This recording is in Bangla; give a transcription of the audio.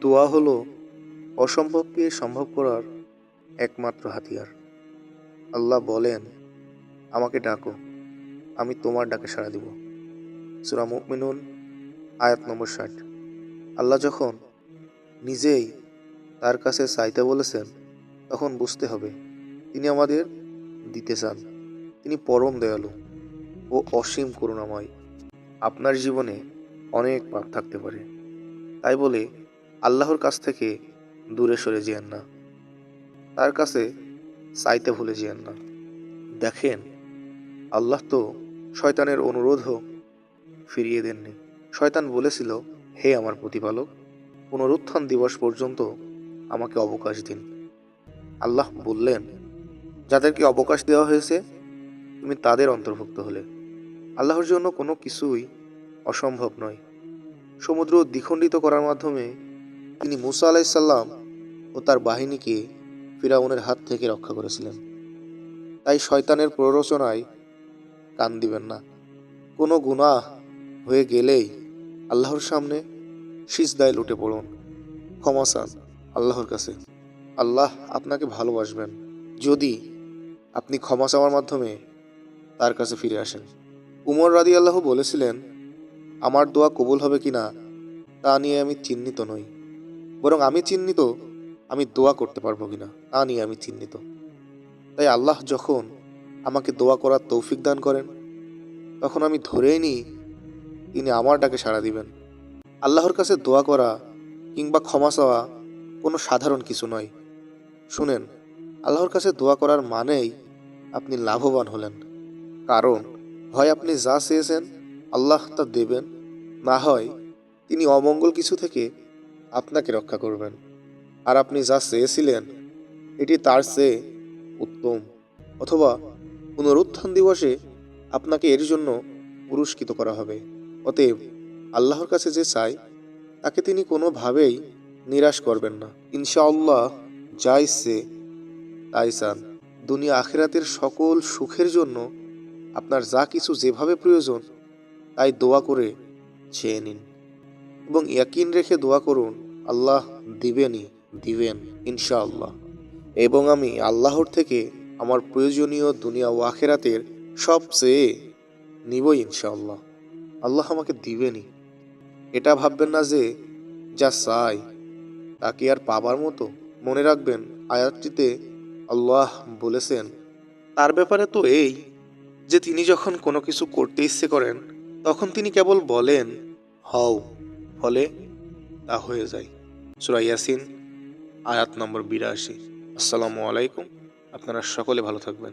দোয়া হলো অসম্ভবকে সম্ভব করার একমাত্র হাতিয়ার। আল্লাহ বলেন, আমাকে ডাকো, আমি তোমার ডাকে সাড়া দিব। সুরা মুমিনুন, আয়াত নম্বর ষাট। আল্লাহ যখন নিজেই তার কাছে চাইতে বলেছেন, তখন বুঝতে হবে, তিনি আমাদের দিতে চান। তিনি পরম দয়ালু ও অসীম করুণাময়। আপনার জীবনে অনেক পাপ থাকতে পারে। তাই বলে আল্লাহর কাছ থেকে দূরে সরে যেন না। তার কাছে চাইতে ভুলে যেন না। দেখেন, আল্লাহ তো শয়তানের অনুরোধও ফিরিয়ে দেননি। শয়তান বলেছিল, হে আমার প্রতিপালক, পুনরুত্থান দিবস পর্যন্ত আমাকে অবকাশ দিন। আল্লাহ বললেন, যাদেরকে অবকাশ দেওয়া হয়েছে, তুমি তাদের অন্তর্ভুক্ত হলে। আল্লাহর জন্য কোনো কিছুই অসম্ভব নয়। সমুদ্র দ্বিখণ্ডিত করার মাধ্যমে তিনি মুসা আলাইসাল্লাম ও তার বাহিনীকে ফিরাউনের হাত থেকে রক্ষা করেছিলেন। তাই শয়তানের প্ররোচনায় কান দিবেন না। কোনো গুনাহ হয়ে গেলেই আল্লাহর সামনে সিজদায় লুটে পড়ুন। ক্ষমা চান আল্লাহর কাছে। আল্লাহ আপনাকে ভালোবাসবেন। যদি আপনি ক্ষমা চাওয়ার মাধ্যমে তার কাছে ফিরে আসেন। উমর রাদি আল্লাহ বলেছিলেন, আমার দোয়া কবুল হবে কি না তা নিয়ে আমি চিহ্নিত নই। বরং আমি চিহ্নিত, আমি দোয়া করতে পারব কিনা, তা নিয়ে আমি চিহ্নিত। তাই আল্লাহ যখন আমাকে দোয়া করার তৌফিক দান করেন, তখন আমি ধরেই নিই, তিনি আমার ডাকে সাড়া দিবেন। আল্লাহর কাছে দোয়া করা কিংবা ক্ষমা চাওয়া কোনো সাধারণ কিছু নয়। শুনেন, আল্লাহর কাছে দোয়া করার মানেই আপনি লাভবান হলেন। কারণ, হয় আপনি যা চেয়েছেন, আল্লাহ তা দেবেন, না হয় তিনি অমঙ্গল কিছু থেকে আপনাকে রক্ষা করবেন। আর আপনি যা চেয়েছিলেন, এটি তার চেয়ে উত্তম। অথবা পুনরুত্থান দিবসে আপনাকে এর জন্য পুরস্কৃত করা হবে। অতএব আল্লাহর কাছে যে চায় তাকে তিনি কোনোভাবেই নিরাশ করবেন না। ইনশাআল্লাহ যা ইচ্ছে তাই চান। দুনিয়া আখেরাতের সকল সুখের জন্য আপনার যা কিছু যেভাবে প্রয়োজন, তাই দোয়া করে চেয়ে নিন। এবং ইয়াকিন রেখে দোয়া করুন আল্লাহ দিবেনই, দিবেন, ইনশাআল্লাহ। এবং আমি আল্লাহর থেকে আমার প্রয়োজনীয় দুনিয়া ও আখেরাতের সব চেয়ে নিবই, ইনশাআল্লাহ। আল্লাহ আমাকে দিবেনই। এটা ভাববেন না যে, যা চাই তাকে আর পাবার মতো? মনে রাখবেন, আয়াতটিতে আল্লাহ বলেছেন, তার ব্যাপারে তো এই যে তিনি যখন কোনো কিছু করতে ইচ্ছে করেন, তখন তিনি কেবল বলেন, হও। ফলে তা হয়ে যায়। সুরা ইয়াসিন আয়াত নম্বর বিরাশি। আসসালামু আলাইকুম। আপনারা সকলে ভালো থাকবেন।